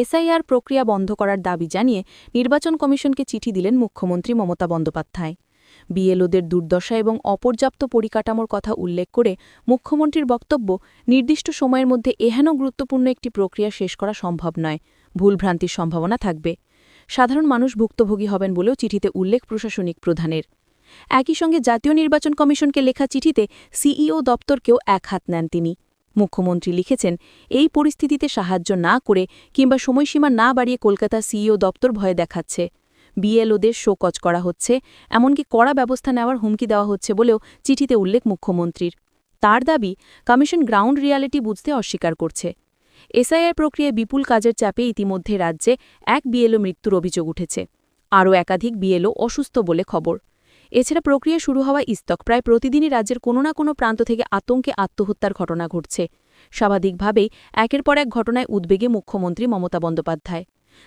SIR প্রক্রিয়া বন্ধ করার দাবি জানিয়ে নির্বাচন কমিশনকে চিঠি দিলেন মুখ্যমন্ত্রী মমতা বন্দ্যোপাধ্যায়। বিএলওদের দুর্দশা এবং অপর্যাপ্ত পরিকাঠামোর কথা উল্লেখ করে মুখ্যমন্ত্রীর বক্তব্য, নির্দিষ্ট সময়ের মধ্যে এহেন গুরুত্বপূর্ণ একটি প্রক্রিয়া শেষ করা সম্ভব নয়, ভুলভ্রান্তির সম্ভাবনা থাকবে। সাধারণ মানুষ ভুক্তভোগী হবেন বলেও চিঠিতে উল্লেখ প্রশাসনিক প্রধানের। একই সঙ্গে জাতীয় নির্বাচন কমিশনকে লেখা চিঠিতে সিইও দপ্তরকেও এক হাত নেন তিনি। মুখ্যমন্ত্রী লিখেছেন, এই পরিস্থিতিতে সাহায্য না করে কিংবা সময়সীমা না বাড়িয়ে কলকাতা সিইও দপ্তর ভয়ে দেখাচ্ছে। বিএলওদের শোকজ করা হচ্ছে, এমনকি কড়া ব্যবস্থা নেওয়ার হুমকি দেওয়া হচ্ছে বলেও চিঠিতে উল্লেখ মুখ্যমন্ত্রীর। তার দাবি, কমিশন গ্রাউন্ড রিয়ালিটি বুঝতে অস্বীকার করছে। এসআইআর প্রক্রিয়ায় বিপুল কাজের চাপে ইতিমধ্যে রাজ্যে এক বিএলও মৃত্যুর অভিযোগ উঠেছে। আরও একাধিক বিএলও অসুস্থ বলে খবর। এছাড়া প্রক্রিয়া শুরু হওয়া ইস্তক প্রায় প্রতিদিনই রাজ্যের কোনো না কোনো প্রান্ত থেকে আতঙ্কে আত্মহত্যার ঘটনা ঘটছে। স্বাভাবিকভাবেই একের পর এক ঘটনায় উদ্বেগে মুখ্যমন্ত্রী মমতা বন্দ্যোপাধ্যায়।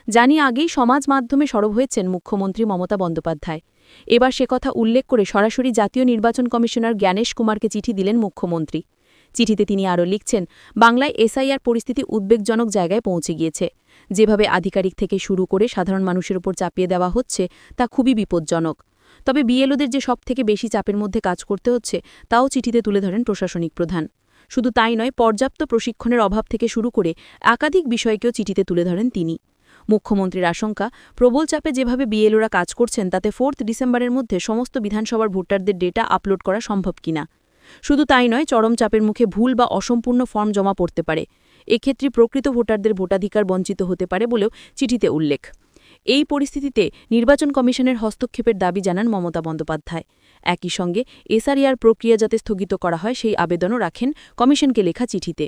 জানি আগেই সমাজ মাধ্যমে সরব হয়েছেন মুখ্যমন্ত্রী মমতা বন্দ্যোপাধ্যায়। এবার সে কথা উল্লেখ করে সরাসরি জাতীয় নির্বাচন কমিশনার জ্ঞানেশ কুমারকে চিঠি দিলেন মুখ্যমন্ত্রী। চিঠিতে তিনি আরও লিখছেন, বাংলায় এসআইআর পরিস্থিতি উদ্বেগজনক জায়গায় পৌঁছে গিয়েছে। যেভাবে আধিকারিক থেকে শুরু করে সাধারণ মানুষের উপর চাপিয়ে দেওয়া হচ্ছে, তা খুবই বিপজ্জনক। তবে বিএলওদের যে সবথেকে বেশি চাপের মধ্যে কাজ করতে হচ্ছে, তাও চিঠিতে তুলে ধরেন প্রশাসনিক প্রধান। শুধু তাই নয়, পর্যাপ্ত প্রশিক্ষণের অভাব থেকে শুরু করে একাধিক বিষয়কেও চিঠিতে তুলে ধরেন তিনি। মুখ্যমন্ত্রীর আশঙ্কা, প্রবল চাপে যেভাবে বিএলওরা কাজ করছেন, তাতে ফোর্থ ডিসেম্বরের মধ্যে সমস্ত বিধানসভার ভোটারদের ডেটা আপলোড করা সম্ভব কিনা? শুধু তাই নয়, চরম চাপের মুখে ভুল বা অসম্পূর্ণ ফর্ম জমা পড়তে পারে। এক্ষেত্রে প্রকৃত ভোটারদের ভোটাধিকার বঞ্চিত হতে পারে বলেও চিঠিতে উল্লেখ। এই পরিস্থিতিতে নির্বাচন কমিশনের হস্তক্ষেপের দাবি জানান মমতা বন্দ্যোপাধ্যায়। একই সঙ্গে এসআরইআর প্রক্রিয়া যাতে স্থগিত করা হয়, সেই আবেদনও রাখেন কমিশনকে লেখা চিঠিতে।